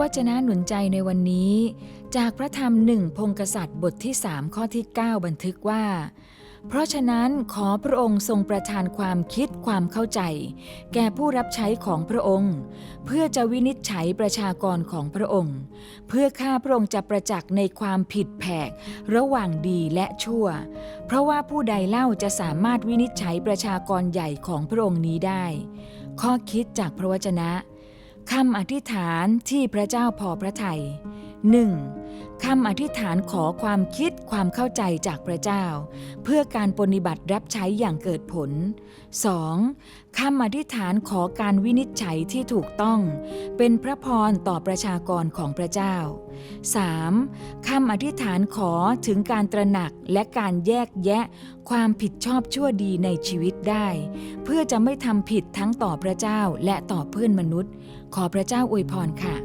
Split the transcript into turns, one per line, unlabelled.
วจนะหนุนใจในวันนี้ จากพระธรรมหนึ่งพงกษัตริย์บทที่3ข้อที่ 9 บันทึกว่า เพราะฉะนั้นขอพระองค์ทรงประทานความคิดความเข้าใจ แก่ผู้รับใช้ของพระองค์ เพื่อจะวินิจฉัยประชากรของพระองค์ เพื่อข้าพระองค์จะประจักษ์ในความผิดแผกระหว่างดีและชั่ว เพราะว่าผู้ใดเล่าจะสามารถวินิจฉัยประชากรใหญ่ของพระองค์นี้ได้ ข้อคิดจากพระวจนะ คำอธิษฐานที่พระเจ้าพอพระทยัย 1. คำอธิษฐานขอความคิดความเข้าใจจากพระเจ้า เพื่อการปฏิบัติรับใช้อย่างเกิดผล 2. คำอธิษฐานขอการวินิจฉัยที่ถูกต้อง เป็นพระพรต่อประชากรของพระเจ้า 3. คำอธิษฐานขอถึงการตระหนักและการแยกแยะ ความผิดชอบชั่วดีในชีวิตได้ เพื่อจะไม่ทำผิดทั้งต่อพระเจ้าและต่อเพื่อนมนุษย์ ขอพระเจ้าอวยพรค่ะ